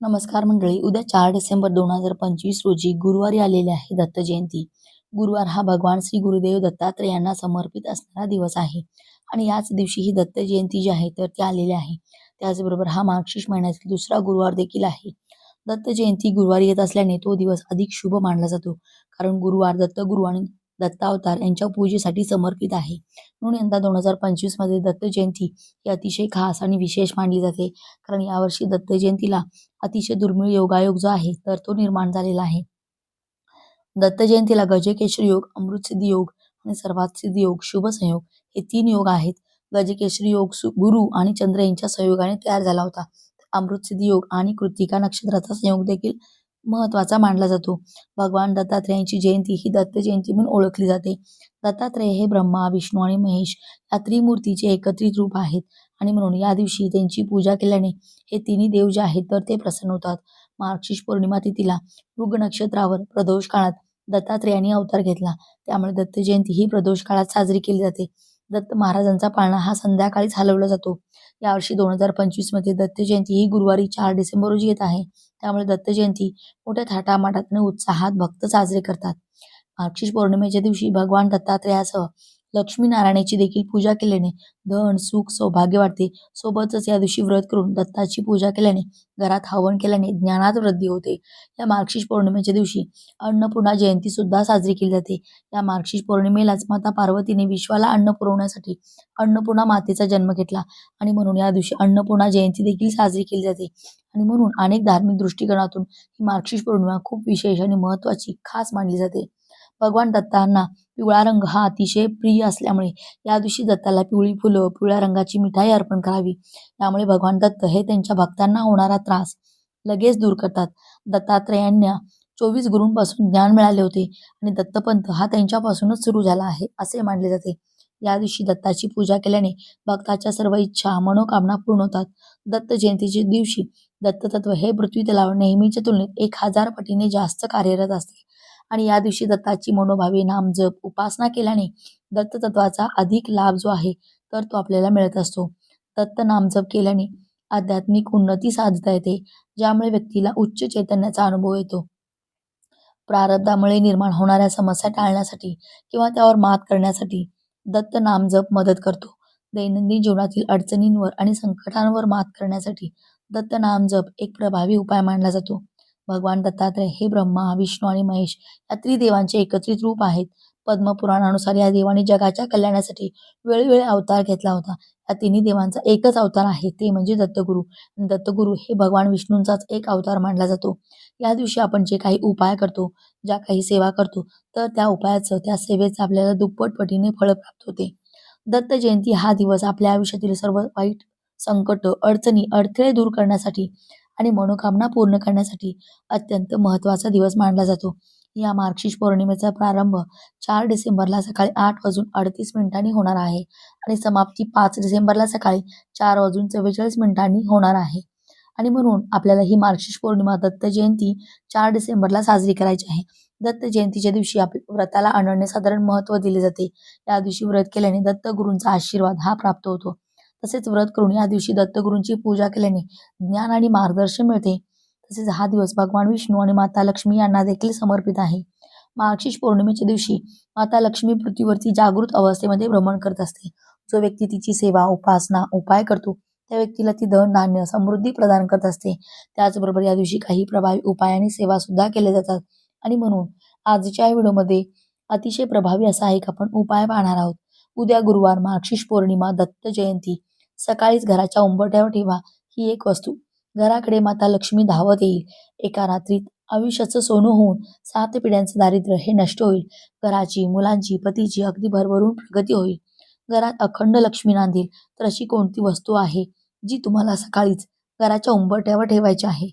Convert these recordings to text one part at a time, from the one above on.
नमस्कार मंडळी. उद्या चार डिसेंबर दोन हजार पंचवीस रोजी गुरुवारी आलेली आहे दत्त जयंती. गुरुवार हा भगवान श्री गुरुदेव दत्तात्रय यांना समर्पित असणारा दिवस आहे. आणि याच दिवशी ही दत्त जयंती जी आहे तर ती आलेली आहे. त्याचबरोबर हा मार्गशीर्ष महिन्यातील दुसरा गुरुवार देखील आहे. दत्त जयंती गुरुवारी येत असल्याने तो दिवस अधिक शुभ मानला जातो. कारण गुरुवार दत्त आणि दत्तावतार यांच्या पूजेसाठी समर्पित आहे. म्हणून यंदा दोन हजार पंचवीसमध्ये दत्त जयंती ही अतिशय खास आणि विशेष मानली जाते. कारण यावर्षी दत्त जयंतीला अतिशय दुर्मिळ योगायोग जो आहे तर तो निर्माण झालेला आहे. दत्त जयंतीला गजकेशरी योग अमृतसिद्धी योग आणि सर्वात सिद्धी योग शुभ संयोग हे तीन योग आहेत. गजकेशरी योग सु गुरु आणि चंद्र यांच्या संयोगाने तयार झाला होता. अमृतसिद्धी योग आणि कृतिका नक्षत्राचा संयोग देखील महत्त्वाचा मानला जातो. भगवान दत्तात्रेयांची जयंती ही दत्त जयंती म्हणून ओळखली जाते. दत्तात्रेय हे ब्रह्मा विष्णू आणि महेश या त्रिमूर्तीचे एकत्रित रूप आहेत आणि म्हणून या दिवशी त्यांची पूजा केल्याने हे तिन्ही देव जे आहेत तर ते प्रसन्न होतात. मार्गशीर्ष पौर्णिमा तिथीला मृग नक्षत्रावर प्रदोष काळात दत्तात्रेयांनी अवतार घेतला. त्यामुळे दत्त जयंती ही प्रदोष काळात साजरी केली जाते. दत्त महाराजांचा पाळणा हा संध्याकाळीच हलवला जातो. यावर्षी दोन हजार पंचवीसमध्ये दत्त जयंती ही गुरुवारी चार डिसेंबर रोजी येत आहे. त्यामुळे दत्त जयंती मोठ्या थाटामाटात आणि उत्साहात भक्त साजरे करतात. मार्गशीर्ष पौर्णिमेच्या दिवशी भगवान दत्तात्रेयासह लक्ष्मीनारायणाची देखील पूजा केल्याने धन सुख सौभाग्य वाढते. सोबतच या दिवशी व्रत करून दत्ताची पूजा केल्याने घरात हवन केल्याने ज्ञानात वृद्धी होते. या मार्गशीर्ष पौर्णिमेच्या दिवशी अन्नपूर्णा जयंती सुद्धा साजरी केली जाते. या मार्गशीर्ष पौर्णिमेलाच माता पार्वतीने विश्वाला अन्न पुरवण्यासाठी अन्नपूर्णा मातेचा जन्म घेतला आणि म्हणून या दिवशी अन्नपूर्णा जयंती देखील साजरी केली जाते. आणि म्हणून अनेक धार्मिक दृष्टिकोनातून ही मार्गशीर्ष पौर्णिमा खूप विशेष आणि महत्त्वाची खास मानली जाते. भगवान दत्तांना पिवळा रंग हा अतिशय प्रिय असल्यामुळे या दिवशी दत्ताला पिवळी फुलं पिवळ्या रंगाची मिठाई अर्पण करावी. त्यामुळे भगवान दत्त हे त्यांच्या भक्तांना होणारा त्रास लगेच दूर करतात. दत्तात्रेयांना चोवीस गुरूंपासून ज्ञान मिळाले होते आणि दत्तपंथ हा त्यांच्यापासूनच सुरू झाला आहे असे मानले जाते. या दिवशी दत्ताची पूजा केल्याने भक्ताच्या सर्व इच्छा मनोकामना पूर्ण होतात. दत्त जयंतीच्या दिवशी दत्ततत्व हे पृथ्वी तलावर नेहमीच्या तुलनेत एक हजार पटीने जास्त कार्यरत असते. आणि या दिवशी दत्ताची मनोभावे नाम जप उपासना केल्याने दत्ततत्वाचा अधिक लाभ जो आहे तर तो आपल्याला मिळत असतो. दत्त नामजप केल्याने आध्यात्मिक उन्नती साधता येते ज्यामुळे व्यक्तीला उच्च चैतन्याचा अनुभव येतो. प्रारब्धामुळे निर्माण होणाऱ्या समस्या टाळण्यासाठी किंवा त्यावर मात करण्यासाठी दत्त नामजप मदत करतो. दैनंदिन जीवनातील अडचणींवर आणि संकटांवर मात करण्यासाठी दत्त नामजप एक प्रभावी उपाय मानला जातो. भगवान दत्तात्रय हे ब्रह्मा विष्णू आणि महेश या त्रिदेवांचे एकत्रित रूप आहेत. पद्मपुराणानुसार या देवाने जगाच्या कल्याणासाठी वेळोवेळी अवतार घेतला होता. या तिन्ही देवांचा एकच अवतार आहे ते म्हणजे दत्तगुरु. दत्तगुरु हे भगवान विष्णूंचाच एक अवतार मानला जातो. या दिवशी आपण जे काही उपाय करतो ज्या काही सेवा करतो तर त्या उपायाचं त्या सेवेचं आपल्याला दुप्पट पटीने फळ प्राप्त होते. दत्त जयंती हा दिवस आपल्या आयुष्यातील सर्व वाईट संकट अडचणी अडथळे दूर करण्यासाठी आणि मनोकामना पूर्ण करण्यासाठी अत्यंत महत्त्वाचा दिवस मानला जातो. या मार्गशीर्ष पौर्णिमेचा प्रारंभ चार डिसेंबरला सकाळी आठ वाजून अडतीस मिनिटांनी होणार आहे आणि समाप्ती पाच डिसेंबरला सकाळी चार वाजून चव्वेचाळीस मिनिटांनी होणार आहे. आणि म्हणून आपल्याला ही मार्गशीर्ष पौर्णिमा दत्त जयंती चार डिसेंबरला साजरी करायची आहे. दत्त जयंतीच्या दिवशी आपल्या व्रताला अनन्यसाधारण महत्त्व दिले जाते. या दिवशी व्रत केल्याने दत्तगुरूंचा आशीर्वाद हा प्राप्त होतो. तसेच व्रत करून या दिवशी दत्तगुरूंची पूजा केल्याने ज्ञान आणि मार्गदर्शन मिळते. तसेच हा दिवस भगवान विष्णू आणि माता लक्ष्मी यांना देखील समर्पित आहे. मार्गशीर्ष पौर्णिमेच्या दिवशी माता लक्ष्मी पृथ्वीवरती जागृत अवस्थेमध्ये भ्रमण करत असते. जो व्यक्ती तिची सेवा उपासना उपाय करतो त्या व्यक्तीला ती धन धान्य समृद्धी प्रदान करत असते. त्याचबरोबर या दिवशी काही प्रभावी उपाय आणि सेवा सुद्धा केले जातात. आणि म्हणून आजच्या व्हिडिओमध्ये अतिशय प्रभावी असा एक आपण उपाय पाहणार आहोत. उद्या गुरुवार मार्गशीर्ष पौर्णिमा दत्त जयंती. सकाळीच घराच्या उंबरठ्यावर ठेवा ही एक वस्तू. घराकडे माता लक्ष्मी धावत येईल. एका रात्रीत आयुष्याचं सोनं होऊन सात पिढ्यांचं दारिद्र्य हे नष्ट होईल. घराची मुलांची पतीची अगदी भरभरून प्रगती होईल. घरात अखंड लक्ष्मी नांदेल तर अशी कोणती वस्तू आहे जी तुम्हाला सकाळीच घराच्या उंबरठ्यावर ठेवायची आहे?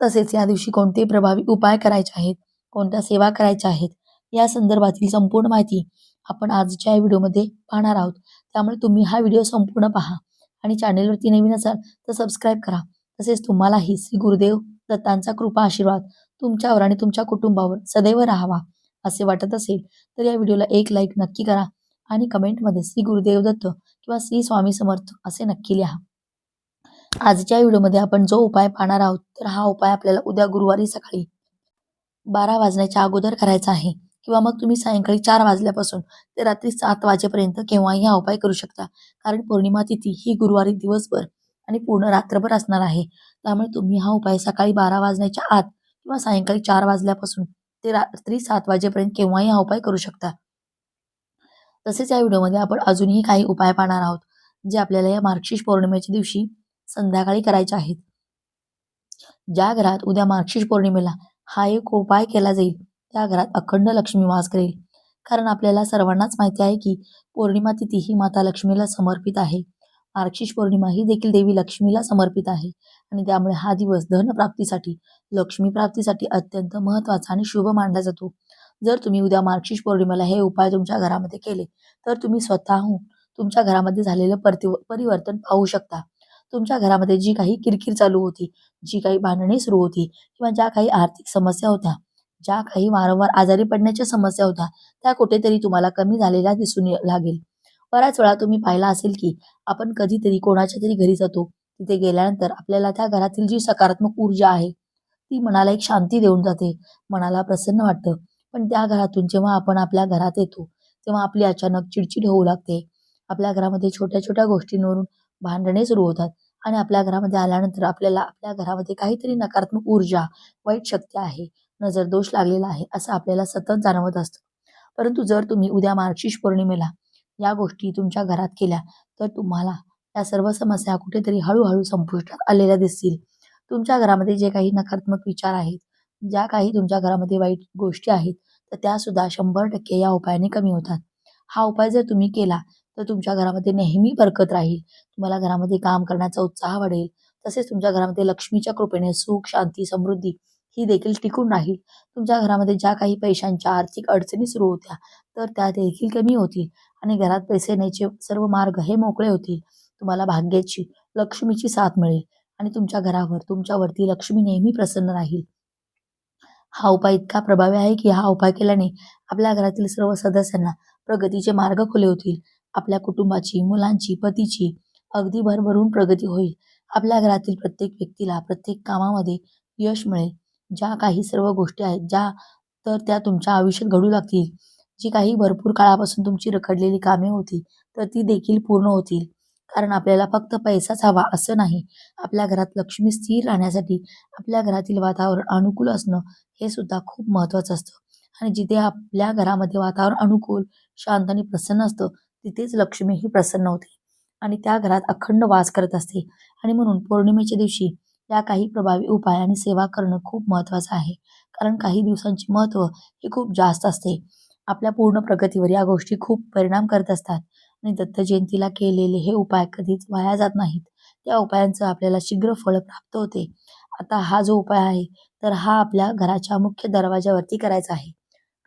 तसेच या दिवशी कोणते प्रभावी उपाय करायचे आहेत? कोणत्या सेवा करायच्या आहेत? या संदर्भातील संपूर्ण माहिती आपण आजच्या व्हिडिओमध्ये पाहणार आहोत. त्यामुळे तुम्ही हा व्हिडिओ संपूर्ण पहा आणि चॅनेलवरती नवीन असाल तर सबस्क्राईब करा. तसेच तुम्हालाही श्री गुरुदेव दत्तांचा कृपा आशीर्वाद तुमच्यावर आणि तुमच्या कुटुंबावर सदैव राहावा असे वाटत असेल तर या व्हिडिओला एक लाईक नक्की करा आणि कमेंटमध्ये श्री गुरुदेव दत्त किंवा श्री स्वामी समर्थ असे नक्की लिहा. आजच्या व्हिडिओमध्ये आपण जो उपाय पाहणार आहोत तर हा उपाय आपल्याला उद्या गुरुवारी सकाळी बारा वाजण्याच्या अगोदर करायचा आहे. किंवा मग तुम्ही सायंकाळी चार वाजल्यापासून ते रात्री सात वाजेपर्यंत केव्हाही हा उपाय करू शकता. कारण पौर्णिमा तिथी ही गुरुवारी दिवसभर आणि पूर्ण रात्रभर असणार आहे. त्यामुळे तुम्ही हा उपाय सकाळी बारा वाजण्याच्या आत किंवा सायंकाळी चार वाजल्यापासून ते रात्री सात वाजेपर्यंत केव्हाही हा उपाय करू शकता. तसेच या व्हिडिओमध्ये आपण अजूनही काही उपाय पाहणार आहोत जे आपल्याला या मार्गशीर्ष पौर्णिमेच्या दिवशी संध्याकाळी करायचे आहेत. ज्या घरात उद्या मार्गशीर्ष पौर्णिमेला हा एक उपाय केला जाईल त्या घरात अखंड लक्ष्मी वास करेल. कारण आपल्याला सर्वांनाच माहिती आहे की पौर्णिमा तिथी ही माता लक्ष्मीला समर्पित आहे. मार्गशीर्ष पौर्णिमा ही देखील देवी लक्ष्मीला समर्पित आहे. आणि त्यामुळे हा दिवस धन प्राप्तीसाठी लक्ष्मी प्राप्तीसाठी अत्यंत महत्त्वाचा आणि शुभ मानला जातो. जर तुम्ही उद्या मार्गशीर्ष पौर्णिमेला हे उपाय तुमच्या घरामध्ये केले तर तुम्ही स्वतःहून तुमच्या घरामध्ये झालेलं परति परिवर्तन पाहू शकता. तुमच्या घरामध्ये जी काही किरकिर चालू होती जी काही भांडणे सुरू होती किंवा ज्या काही आर्थिक समस्या होत्या ज्या काही वारंवार आजारी पडण्याच्या समस्या होत्या त्या कुठेतरी तुम्हाला कमी झालेल्या दिसून लागेल. बऱ्याच वेळा तुम्ही पाहिला असेल की आपण कधीतरी कोणाच्या तरी घरी जातो तिथे गेल्यानंतर आपल्याला त्या घरातील जी सकारात्मक ऊर्जा आहे ती मनाला एक शांती देऊन जाते मनाला प्रसन्न वाटतं. पण त्या घरातून जेव्हा आपण आपल्या घरात येतो तेव्हा आपली अचानक चिडचिड होऊ लागते. आपल्या घरामध्ये छोट्या छोट्या गोष्टींवरून भांडणे सुरू होतात आणि आपल्या घरामध्ये आल्यानंतर आपल्याला आपल्या घरामध्ये काहीतरी नकारात्मक ऊर्जा वाईट शक्ती आहे. नजर दोष लागलेला आहे असं आपल्याला सतत जाणवत असतं. परंतु जर तुम्ही उद्या मार्गशीर्ष पौर्णिमेला या गोष्टी तुमच्या घरात केल्या तर तुम्हाला या सर्व समस्या कुठेतरी हळूहळू संपुष्टात आलेल्या दिसतील. तुमच्या घरामध्ये जे काही नकारात्मक विचार आहेत ज्या काही तुमच्या घरामध्ये वाईट गोष्टी आहेत तर त्या सुद्धा शंभर टक्के या उपायाने कमी होतात. हा उपाय जर तुम्ही केला तर तुमच्या घरामध्ये नेहमी बरकत राहील तुम्हाला घरामध्ये काम करण्याचा उत्साह वाढेल. तसेच तुमच्या घरामध्ये लक्ष्मीच्या कृपेने सुख शांती समृद्धी ही देखील टिकून राहील. तुमच्या घरामध्ये ज्या काही पैशांच्या आर्थिक अडचणी सुरू होत्या तर त्या देखील कमी होतील आणि घरात पैसे येण्याचे सर्व मार्ग हे मोकळे होतील. तुम्हाला भाग्याची लक्ष्मीची साथ मिळेल आणि तुमच्या घरावर तुमच्यावरती लक्ष्मी नेहमी प्रसन्न राहील. हा उपाय इतका प्रभावी आहे की हा उपाय केल्याने आपल्या घरातील सर्व सदस्यांना प्रगतीचे मार्ग खुले होतील. आपल्या कुटुंबाची मुलांची पतीची अगदी भरभरून प्रगती होईल. आपल्या घरातील प्रत्येक व्यक्तीला प्रत्येक कामामध्ये यश मिळेल. ज्या काही सर्व गोष्टी आहेत ज्या तर त्या तुमच्या आयुष्यात घडू लागतील. जी काही भरपूर काळापासून तुमची रखडलेली कामे होती तर ती देखील पूर्ण होतील. कारण आपल्याला फक्त पैसाच हवा असं नाही. आपल्या घरात लक्ष्मी स्थिर राहण्यासाठी आपल्या घरातील वातावरण अनुकूल असणं हे सुद्धा खूप महत्त्वाचं असतं. आणि जिथे आपल्या घरामध्ये वातावरण अनुकूल शांत आणि प्रसन्न असतं तिथेच लक्ष्मी ही प्रसन्न होते. आणि त्या घरात अखंड वास करत असते. आणि म्हणून पौर्णिमेच्या दिवशी या काही प्रभावी उपाय आणि सेवा करणं खूप महत्त्वाचं आहे. कारण काही दिवसांची महत्त्व हे खूप जास्त असते. आपल्या पूर्ण प्रगतीवर या गोष्टी खूप परिणाम करत असतात. आणि दत्त जयंतीला केलेले हे उपाय कधीच वाया जात नाहीत. त्या उपायांचं आपल्याला शीघ्र फळ प्राप्त होते. आता हा जो उपाय आहे तर हा आपल्या घराच्या मुख्य दरवाजावरती करायचा आहे.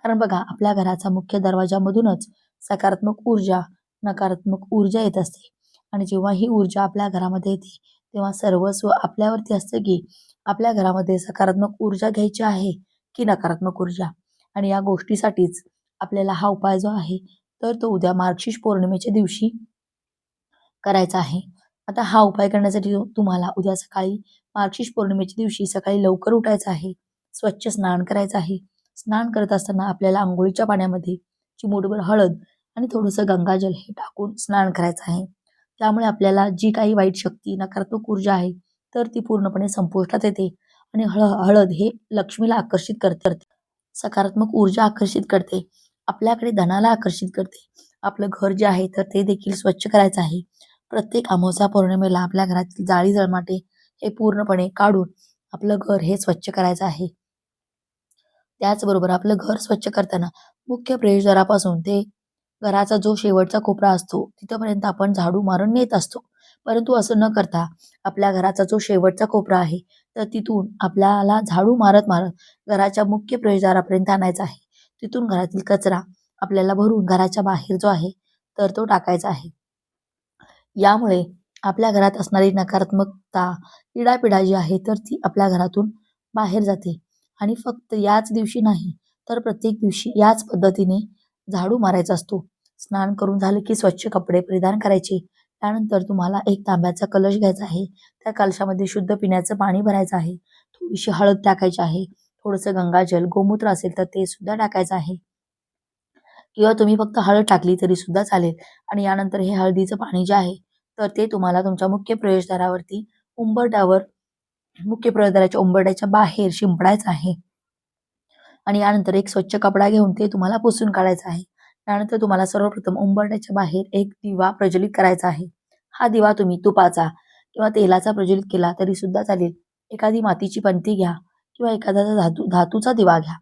कारण बघा आपल्या घराचा मुख्य दरवाजामधूनच सकारात्मक ऊर्जा नकारात्मक ऊर्जा येत असते. आणि जेव्हा ही ऊर्जा आपल्या घरामध्ये येते तेव्हा सर्वस्व आपल्यावरती असतं की आपल्या घरामध्ये सकारात्मक ऊर्जा घ्यायची आहे की नकारात्मक ऊर्जा? आणि या गोष्टीसाठीच आपल्याला हा उपाय जो आहे तर तो उद्या मार्गशीर्ष पौर्णिमेच्या दिवशी करायचा आहे. आता हा उपाय करण्यासाठी तुम्हाला उद्या सकाळी मार्गशीर्ष पौर्णिमेच्या दिवशी सकाळी लवकर उठायचं आहे. स्वच्छ स्नान करायचं आहे. स्नान करत असताना आपल्याला आंघोळीच्या पाण्यामध्ये चिमूटभर हळद आणि थोडंसं गंगाजल हे टाकून स्नान करायचं आहे. त्यामुळे आपल्याला जी काही वाईट शक्ती नकारात्मक ऊर्जा आहे तर ती पूर्णपणे संपुष्टात येते आणि हळ हळद हे लक्ष्मीला आकर्षित करते. सकारात्मक ऊर्जा आकर्षित करते. आपल्याकडे धनाला आकर्षित करते. आपलं घर जे आहे तर ते देखील स्वच्छ करायचं आहे. प्रत्येक अमावस्या पौर्णिमेला आपल्या घरातील जाळी जळमाटे हे पूर्णपणे काढून आपलं घर हे स्वच्छ करायचं आहे. त्याचबरोबर आपलं घर स्वच्छ करताना मुख्य प्रवेशद्वारापासून ते घराचा जो शेवटचा कोपरा असतो तिथपर्यंत आपण झाडू मारून नेत असतो. परंतु असं न करता आपल्या घराचा जो शेवटचा कोपरा आहे तर तिथून आपल्याला झाडू मारत मारत घराच्या मुख्य प्रवेशद्वारापर्यंत आणायचा आहे. तिथून घरातील कचरा आपल्याला भरून घराच्या बाहेर जो आहे तर तो टाकायचा आहे. यामुळे आपल्या घरात असणारी नकारात्मकता इडापिडा जी आहे तर ती आपल्या घरातून बाहेर जाते. आणि फक्त याच दिवशी नाही तर प्रत्येक दिवशी याच पद्धतीने झाडू मारायचा असतो. स्नान करून झालं की स्वच्छ कपडे परिधान करायचे. त्यानंतर तुम्हाला एक तांब्याचा कलश घ्यायचा आहे. त्या कलशामध्ये शुद्ध पिण्याचं पाणी भरायचं आहे. थोडीशी हळद टाकायची आहे. थोडंसं गंगाजल गोमूत्र असेल तर ते सुद्धा टाकायचं आहे. किंवा तुम्ही फक्त हळद टाकली तरी सुद्धा चालेल. आणि यानंतर हे हळदीचं पाणी जे आहे तर ते तुम्हाला तुमच्या मुख्य प्रवेशद्वारावरती उंबरट्यावर मुख्य प्रवेशद्वाराच्या उंबरट्याच्या बाहेर शिंपडायचं आहे. आणि यानंतर एक स्वच्छ कपडा घेऊन ते तुम्हाला पुसून काढायचं आहे. त्यानंतर तुम्हाला सर्वप्रथम उंबरट्याच्या बाहेर एक दिवा प्रज्वलित करायचा आहे. हा दिवा तुम्ही तुपाचा किंवा तेलाचा प्रज्वलित केला तरी सुद्धा चालेल. एखादी मातीची पंती घ्या किंवा एखादा धातू धातूचा दिवा घ्या.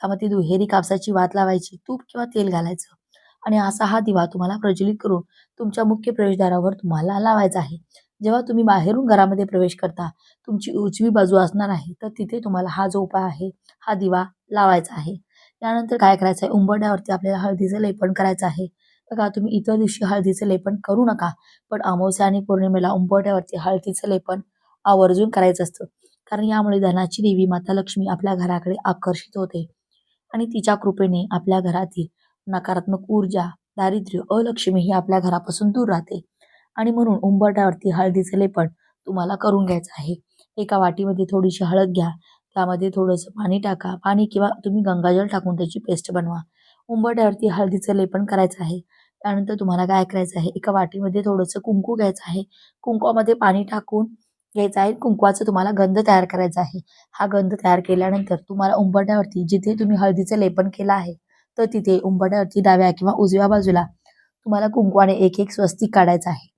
त्यामध्ये दुहेरी कापसाची वात लावायची तूप किंवा तेल घालायचं. आणि असा हा दिवा तुम्हाला प्रज्वलित करून तुमच्या मुख्य प्रवेशद्वारावर तुम्हाला लावायचा आहे. जेव्हा तुम्ही बाहेरून घरामध्ये प्रवेश करता तुमची उजवी बाजू असणार आहे तर तिथे तुम्हाला हा जो उपाय आहे हा दिवा लावायचा आहे. त्यानंतर काय करायचं आहे? उंबरड्यावरती आपल्याला हळदीचं लेपन करायचं आहे. बघा तुम्ही इतर दिवशी हळदीचं लेपन करू नका पण अमावस्या आणि पौर्णिमेला उंबरड्यावरती हळदीचं लेपन आवर्जून करायचं असतं. कारण यामुळे धनाची देवी माता लक्ष्मी आपल्या घराकडे आकर्षित होते. आणि तिच्या कृपेने आपल्या घरातील नकारात्मक ऊर्जा दारिद्र्य अलक्ष्मी ही आपल्या घरापासून दूर राहते. आणि म्हणून उंबरठ्यावरती हळदीचं लेपन तुम्हाला करून घ्यायचं आहे. एका वाटीमध्ये थोडीशी हळद घ्या. त्यामध्ये थोडंसं पाणी टाका. पाणी किंवा तुम्ही गंगाजल टाकून त्याची पेस्ट बनवा. उंबरट्यावरती हळदीचं लेपन करायचं आहे. त्यानंतर तुम्हाला काय करायचं आहे? एका वाटीमध्ये थोडंसं कुंकू घ्यायचं आहे. कुंकवामध्ये पाणी टाकून घ्यायचं आहे. कुंकवाचं तुम्हाला गंध तयार करायचा आहे. हा गंध तयार केल्यानंतर तुम्हाला उंबरट्यावरती जिथे तुम्ही हळदीचं लेपन केलं आहे तर तिथे उंबरट्यावरती डाव्या किंवा उजव्या बाजूला तुम्हाला कुंकवाने एक एक स्वस्तिक काढायचं आहे.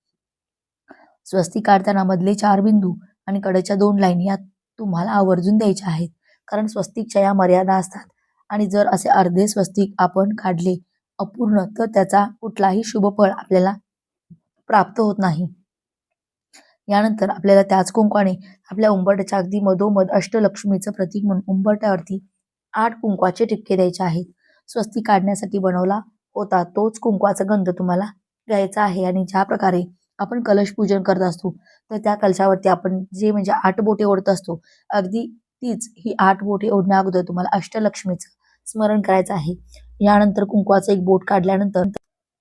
स्वस्तिक काढताना मधले चार बिंदू आणि कडेच्या दोन लाईन या तुम्हाला आवर्जून द्यायच्या आहेत. कारण स्वस्तिकच्या या मर्यादा असतात आणि जर असे अर्धे स्वस्तिक आपण काढले अपूर्ण तर त्याचा कुठलाही शुभफळ आपल्याला प्राप्त होत नाही. यानंतर आपल्याला त्याच कुंकवाने आपल्या उंबरट्याच्या अगदी मधोमध अष्टलक्ष्मीचं प्रतीक म्हणून उंबरट्यावरती आठ कुंकवाचे टिपके द्यायचे आहेत. स्वस्तिक काढण्यासाठी बनवला होता तोच कुंकवाचा गंध तुम्हाला घ्यायचा आहे आणि ज्या प्रकारे आपण कलश पूजन करत असतो तर त्या कलशावरती आपण जे म्हणजे आठ बोटे ओढत असतो अगदी तीच ही आठ बोटे ओढण्या अगोदर तुम्हाला अष्टलक्ष्मीचं स्मरण करायचं आहे. यानंतर कुंकवाचं एक बोट काढल्यानंतर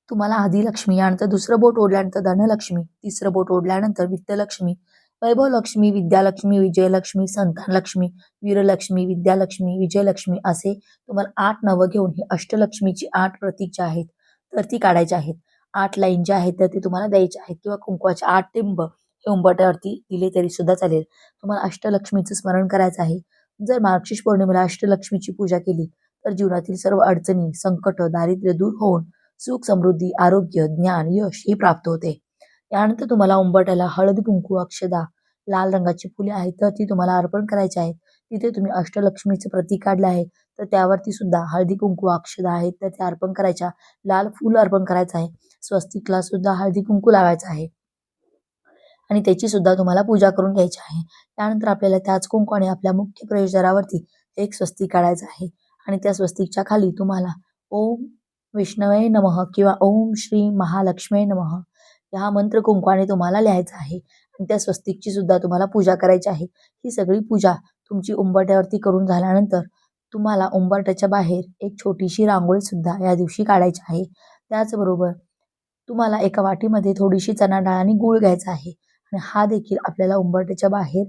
तुम्हाला आदिलक्ष्मी यानंतर दुसरं बोट ओढल्यानंतर धनलक्ष्मी तिसरं बोट ओढल्यानंतर वित्तलक्ष्मी वैभव लक्ष्मी विद्यालक्ष्मी विजयलक्ष्मी संतानलक्ष्मी वीरलक्ष्मी विद्यालक्ष्मी विजयलक्ष्मी असे तुम्हाला आठ नवं घेऊन ही अष्टलक्ष्मीची आठ प्रतीक जी आहेत तर ती काढायची आहेत. आठ लाईन ज्या आहेत तर ते तुम्हाला द्यायच्या आहेत. किंवा कुंकवाचे आठ टिंब हे उंबरट्यावरती दिले तरी सुद्धा चालेल. तुम्हाला अष्टलक्ष्मीचं स्मरण करायचं आहे. जर मार्गशीर्ष पौर्णिमेला अष्टलक्ष्मीची पूजा केली तर जीवनातील सर्व अडचणी संकट दारिद्र्य दूर होऊन सुख समृद्धी आरोग्य ज्ञान यश हे प्राप्त होते. यानंतर तुम्हाला उंबरट्याला हळद कुंकू अक्षदा लाल रंगाची फुले आहेत तर ती तुम्हाला अर्पण करायची आहेत. तिथे तुम्ही अष्टलक्ष्मीचे प्रतीक काढलं आहे तर त्यावरती सुद्धा हळदी कुंकू अक्षदा आहेत तर ते अर्पण करायच्या. लाल फूल अर्पण करायचं आहे. स्वस्तिकला सुद्धा हळदी कुंकू लावायचा आहे. आणि त्याची सुद्धा तुम्हाला पूजा करून घ्यायची आहे. त्यानंतर आपल्याला त्याच कुंकवाने आपल्या मुख्य प्रवेशद्वारावरती एक स्वस्तिक काढायचं आहे. आणि त्या स्वस्तिकच्या खाली तुम्हाला ओम विष्णवे नमः किंवा ओम श्री महालक्ष्मी नमः हा मंत्र कुंकवाने तुम्हाला लिहायचा आहे. आणि त्या स्वस्तिकची सुद्धा तुम्हाला पूजा करायची आहे. ही सगळी पूजा तुमची उंबरट्यावरती करून झाल्यानंतर तुम्हाला उंबरट्याच्या बाहेर एक छोटीशी रांगोळी सुद्धा या दिवशी काढायची आहे. त्याचबरोबर तुम्हाला एका वाटीमध्ये थोडीशी चणा डाळ आणि गूळ घ्यायचा आहे. आणि हा देखील आपल्याला उंबरट्याच्या बाहेर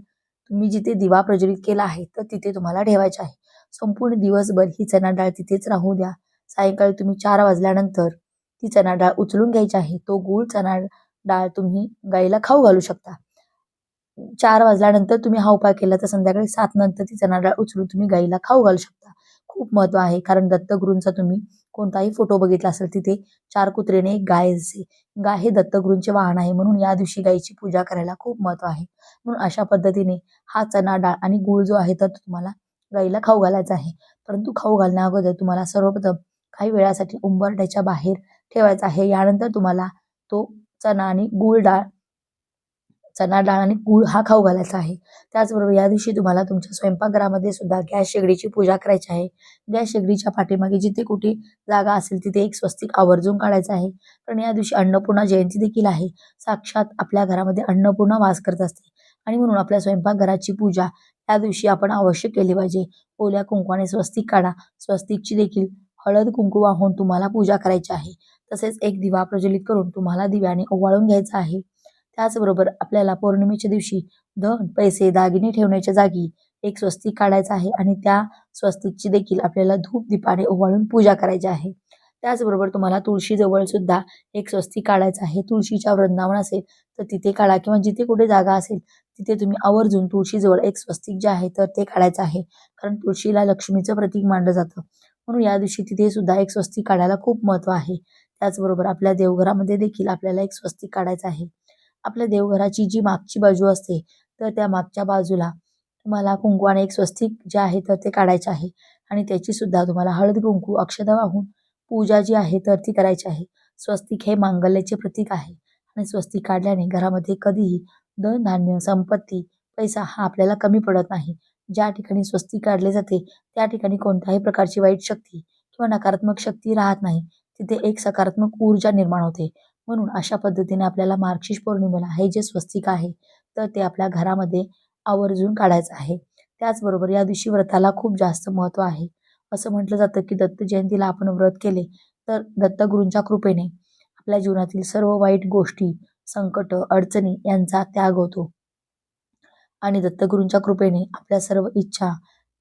तुम्ही जिथे दिवा प्रज्वलित केला आहे तर तिथे तुम्हाला ठेवायचा आहे. संपूर्ण दिवसभर ही चणा डाळ तिथेच राहू द्या. सायंकाळी तुम्ही चार वाजल्यानंतर ती चणा डाळ उचलून घ्यायची आहे. तो गूळ चणा डाळ तुम्ही गाईला खाऊ घालू शकता. चार वाजल्यानंतर तुम्ही हा उपाय केला तर संध्याकाळी सात नंतर ती चणा डाळ उचलून तुम्ही गाईला खाऊ घालू शकता. खूप महत्त्व आहे कारण दत्तगुरूंचा तुम्ही कोणताही फोटो बघितला असेल तिथे चार कुत्रेने एक गाय गाय हे दत्तगुरूंचे वाहन आहे. म्हणून या दिवशी गायीची पूजा करायला खूप महत्त्व आहे. म्हणून अशा पद्धतीने हा चणा डाळ आणि गुळ जो आहे तर तुम्हाला गाईला खाऊ घालायचा आहे. परंतु खाऊ घालण्या अगोदर तुम्हाला सर्वप्रथम काही वेळासाठी उंबरट्याच्या बाहेर ठेवायचा आहे. यानंतर तुम्हाला तो चणा आणि गूळ डाळ चणा डाळ आणि गूळ हा खाऊ घालायचा आहे. त्याचबरोबर या दिवशी तुम्हाला तुमच्या स्वयंपाकघरामध्ये सुद्धा गॅस शेगडीची पूजा करायची आहे. गॅस शेगडीच्या पाठीमागे जिथे कुठे जागा असेल तिथे एक स्वस्तिक आवर्जून काढायचं आहे. कारण या दिवशी अन्नपूर्णा जयंती देखील आहे. साक्षात आपल्या घरामध्ये अन्नपूर्णा वास करत असते. आणि म्हणून आपल्या स्वयंपाकघराची पूजा या दिवशी आपण अवश्य केली पाहिजे. ओल्या कुंकवाने स्वस्तिक काढा. स्वस्तिकची देखील हळद कुंकू वाहून तुम्हाला पूजा करायची आहे. तसेच एक दिवा प्रज्वलित करून तुम्हाला दिव्याने ओवाळून घ्यायचा आहे. त्याचबरोबर आपल्याला पौर्णिमेच्या दिवशी धन पैसे दागिने ठेवण्याच्या जागी एक स्वस्तिक काढायचं आहे आणि त्या स्वस्तिकची देखील आपल्याला धूप दीपाने ओवाळून पूजा करायची आहे. त्याचबरोबर तुम्हाला तुळशीजवळ सुद्धा एक स्वस्तिक काढायचं आहे. तुळशीच्या वृंदावन असेल तर तिथे काढा किंवा जिथे कुठे जागा असेल तिथे तुम्ही आवर्जून तुळशीजवळ एक स्वस्तिक जे आहे तर ते काढायचं आहे. कारण तुळशीला लक्ष्मीचं प्रतीक मानलं जातं. म्हणून या दिवशी तिथे सुद्धा एक स्वस्तिक काढायला खूप महत्त्व आहे. त्याचबरोबर आपल्या देवघरामध्ये देखील आपल्याला एक स्वस्तिक काढायचं आहे. आपल्या देवघराची जी मागची बाजू असते तर त्या मागच्या बाजूला तुम्हाला कुंकवाने एक स्वस्तिक जे आहे तर ते काढायचे आहे. आणि त्याची सुद्धा तुम्हाला हळद कुंकू अक्षता वाहून पूजा जी आहे तर ती करायची आहे. स्वस्तिक हे मांगल्याचे प्रतीक आहे. आणि स्वस्तिक काढल्याने घरामध्ये कधीही धन धान्य संपत्ती पैसा हा आपल्याला कमी पडत नाही. ज्या ठिकाणी स्वस्तिक काढले जाते त्या ठिकाणी कोणत्याही प्रकारची वाईट शक्ती किंवा नकारात्मक शक्ती राहत नाही. तिथे एक सकारात्मक ऊर्जा निर्माण होते. म्हणून अशा पद्धतीने आपल्याला मार्गशीर्ष पौर्णिमेला हे जे स्वस्तिक आहे तर ते आपल्या घरामध्ये आवर्जून काढायचं आहे. त्याचबरोबर या दिवशी व्रताला खूप जास्त महत्त्व आहे. असं म्हटलं जातं की दत्त जयंतीला आपण व्रत केले तर दत्तगुरूंच्या कृपेने आपल्या जीवनातील सर्व वाईट गोष्टी संकट अडचणी यांचा त्याग होतो. आणि दत्तगुरूंच्या कृपेने आपल्या सर्व इच्छा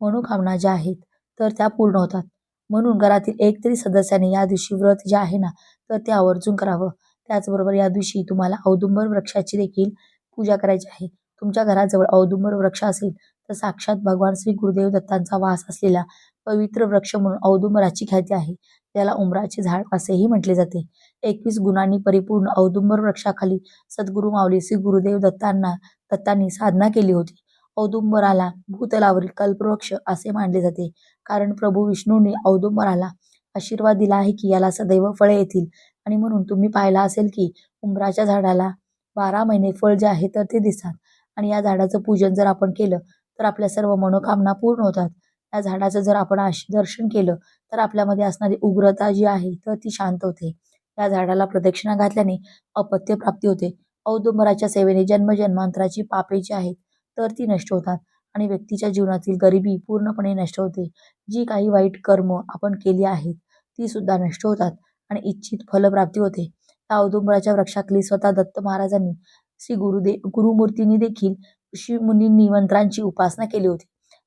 मनोकामना ज्या आहेत तर त्या पूर्ण होतात. म्हणून घरातील एक तरी सदस्याने या दिवशी व्रत जे आहे ना तर ते आवर्जून करावं. त्याचबरोबर या दिवशी तुम्हाला औदुंबर वृक्षाची देखील पूजा करायची आहे. तुमच्या घराजवळ औदुंबर वृक्ष असेल तर साक्षात भगवान श्री गुरुदेव दत्तांचा वास असलेला पवित्र वृक्ष म्हणून औदुंबराची ख्याती आहे. त्याला उमराचे झाड असेही म्हटले जाते. एकवीस गुणांनी परिपूर्ण औदुंबर वृक्षाखाली सद्गुरु माऊली श्री गुरुदेव दत्तांना दत्तांनी साधना केली होती. औदुंबराला भूतलावरील कल्पवृक्ष असे मानले जाते. कारण प्रभू विष्णूंनी औदुंबराला आशीर्वाद दिला आहे की याला सदैव फळे येतील. आणि म्हणून तुम्ही पाहिला असेल की उंबराच्या झाडाला बारा महिने फळ जे आहे तर ते दिसतात. आणि या झाडाचं पूजन जर आपण केलं तर आपल्या सर्व मनोकामना पूर्ण होतात. या झाडाचं जर आपण दर्शन केलं तर आपल्यामध्ये असणारी उग्रता जी आहे तर ती शांत होते. या झाडाला प्रदक्षिणा घातल्याने अपत्य प्राप्ती होते. औदुंबराच्या सेवेने जन्मजन्मांतराची पापे जी आहेत तर ती नष्ट होतात. आणि व्यक्तीच्या जीवनातील गरिबी पूर्णपणे नष्ट होते. जी काही वाईट कर्म आपण केली आहेत ती सुद्धा नष्ट होतात. आणि इच्छित फलप्राप्ती होते. या औदुंबराच्या वृक्षाखाली स्वतः दत्त महाराजांनी श्री गुरुदे गुरुमूर्तींनी देखील ऋषी मुनींनी मंत्रांची उपासना केली होती.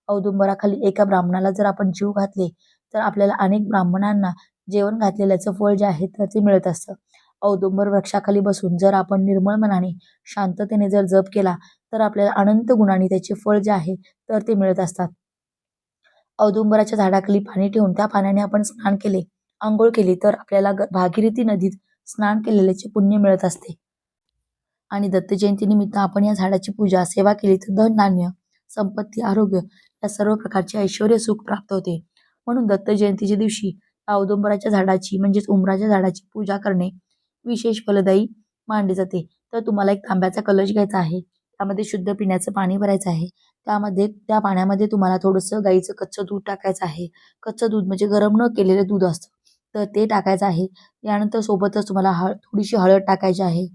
औदुंबराखाली एका ब्राह्मणाला जर आपण जीव घातले तर आपल्याला अनेक ब्राह्मणांना जेवण घातलेल्याचं फळ जे आहे तर ते मिळत असतं. औदुंबर वृक्षाखाली बसून जर आपण निर्मळ मनाने शांततेने जर जप केला तर आपल्याला अनंत गुणांनी त्याचे फळ जे आहे तर ते मिळत असतात. औदुंबराच्या झाडाखाली पाणी ठेवून त्या पाण्याने आपण स्नान केले आंघोळ केली तर आपल्याला भागीरथी नदीत स्नान केलेल्याचे पुण्य मिळत असते. आणि दत्त जयंतीनिमित्त आपण या झाडाची पूजा सेवा केली तर धन धान्य संपत्ती आरोग्य या सर्व प्रकारचे ऐश्वर सुख प्राप्त होते. म्हणून दत्त जयंतीच्या दिवशी औदुंबराच्या झाडाची म्हणजेच उमराच्या झाडाची पूजा करणे विशेष फलदायी मानले जाते. तर तुम्हाला एक तांब्याचा कलश घ्यायचा आहे त्यामध्ये शुद्ध पिण्याचं पाणी भरायचं आहे त्यामध्ये त्या पाण्यामध्ये तुम्हाला थोडंसं गाईचं कच्चं दूध टाकायचं आहे. कच्चं दूध म्हणजे गरम न केलेलं दूध असतं. तर ते टाकायचं आहे. यानंतर सोबतच तुम्हाला हळ थोडीशी हळद टाकायची आहे.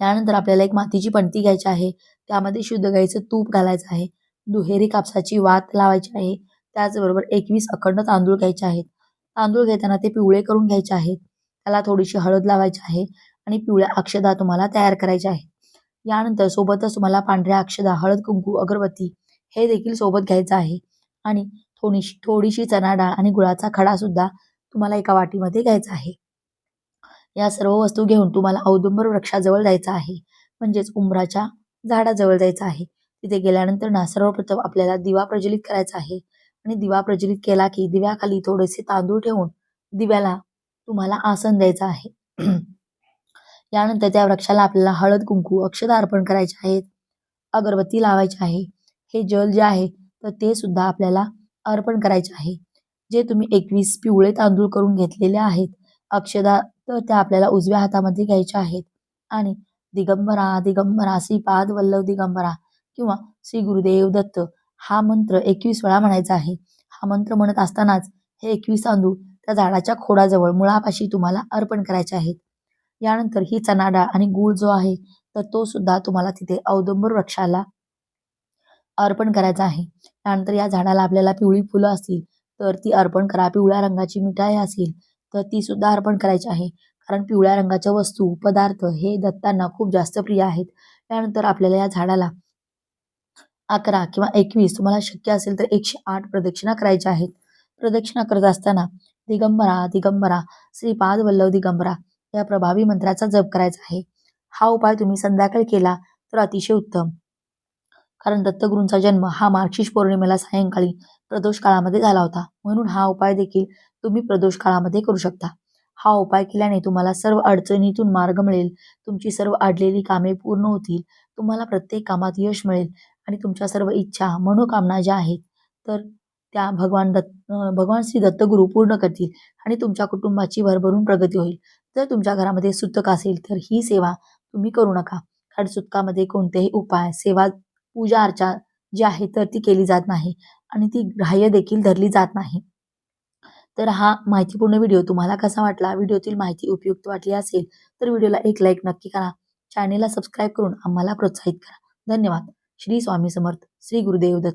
यानंतर आपल्याला एक मातीची पणती घ्यायची आहे. त्यामध्ये शुद्ध गाईचं तूप घालायचं आहे. दुहेरी कापसाची वात लावायची आहे. त्याचबरोबर एकवीस अखंड तांदूळ घ्यायचे आहेत. तांदूळ घेताना ते पिवळे करून घ्यायचे आहेत. त्याला थोडीशी हळद लावायची आहे आणि पिवळ्या अक्षदा तुम्हाला तयार करायच्या आहे यानंतर सोबतच तुम्हाला पांढऱ्या अक्षदा हळद कुंकू अगरबत्ती हे देखील सोबत घ्यायचं आहे. आणि थोडीशी थोडीशी चणा डाळ आणि गुळाचा खडा सुद्धा तुम्हाला एका वाटीमध्ये घ्यायचा आहे. या सर्व वस्तू घेऊन तुम्हाला औदुंबर वृक्षाजवळ जायचं आहे. म्हणजेच उंबराच्या झाडाजवळ जायचं आहे. तिथे गेल्यानंतर ना सर्वप्रथम आपल्याला दिवा प्रज्वलित करायचा आहे. आणि दिवा प्रज्वलित केला की दिव्याखाली थोडेसे तांदूळ ठेवून दिव्याला तुम्हाला आसन द्यायचं आहे. यानंतर त्या वृक्षाला आपल्याला हळद कुंकू अक्षदा अर्पण करायचे आहेत. अगरबत्ती लावायची आहे. हे जल जे आहे तर ते सुद्धा आपल्याला अर्पण करायचे आहे. जे तुम्ही एकवीस पिवळे तांदूळ करून घेतलेले आहेत अक्षदा तर त्या आपल्याला उजव्या हातामध्ये घ्यायच्या आहेत. आणि दिगंबरा दिगंबरा श्रीपाद वल्लभ दिगंबरा किंवा श्री गुरुदेव दत्त हा मंत्र एकवीस वेळा म्हणायचा आहे. हा मंत्र म्हणत असतानाच हे एकवीस तांदूळ त्या झाडाच्या खोडाजवळ मुळापाशी तुम्हाला अर्पण करायचे आहेत. यानंतर ही चना डाळ आणि गूळ जो आहे तर तो सुद्धा तुम्हाला तिथे औदंबर वृक्षाला अर्पण करायचा आहे. त्यानंतर या झाडाला आपल्याला पिवळी फुलं असतील तर ती अर्पण करा. पिवळ्या रंगाची मिठाई असेल तर ती सुद्धा अर्पण करायची आहे. कारण पिवळ्या रंगाच्या वस्तू पदार्थ हे दत्तांना खूप जास्त प्रिय आहेत. त्यानंतर आपल्याला या झाडाला अकरा किंवा एकवीस तुम्हाला शक्य असेल तर एकशे आठ प्रदक्षिणा करायच्या आहेत. प्रदक्षिणा करत असताना दिगंबरा दिगंबरा श्री वल्लभ दिगंबरा या प्रभावी मंत्राचा जप करायचा आहे. हा उपाय तुम्ही संध्याकाळी केला तर अतिशय उत्तम. कारण दत्तगुरूंचा जन्म हा मार्गशीर्ष पौर्णिमेला सायंकाळी प्रदोष काळामध्ये झाला होता. म्हणून हा उपाय देखील तुम्ही प्रदोष काळामध्ये करू शकता. हा उपाय केल्याने तुम्हाला सर्व अडचणीतून मार्ग मिळेल. तुमची सर्व अडलेली कामे पूर्ण होतील. तुम्हाला प्रत्येक कामात यश मिळेल. आणि तुमच्या सर्व इच्छा मनोकामना ज्या आहेत तर त्या भगवान दत्त भगवान श्री दत्तगुरू पूर्ण करतील आणि तुमच्या कुटुंबाची भरभरून प्रगती होईल. जर तुमच्या घरामध्ये सुतक असेल तर ही सेवा तुम्ही करू नका. कारण सुतकामध्ये कोणतेही उपाय सेवा पूजा अर्चा जी आहे तर ती केली जात नाही. आणि ती ग्राह्य देखील धरली जात नाही. तर हा माहितीपूर्ण व्हिडिओ तुम्हाला कसा वाटला? व्हिडिओतील माहिती उपयुक्त वाटली असेल तर व्हिडिओला एक लाईक नक्की करा. चॅनेलला सबस्क्राईब करून आम्हाला प्रोत्साहित करा. धन्यवाद. श्री स्वामी समर्थ. श्री गुरुदेव दत्त.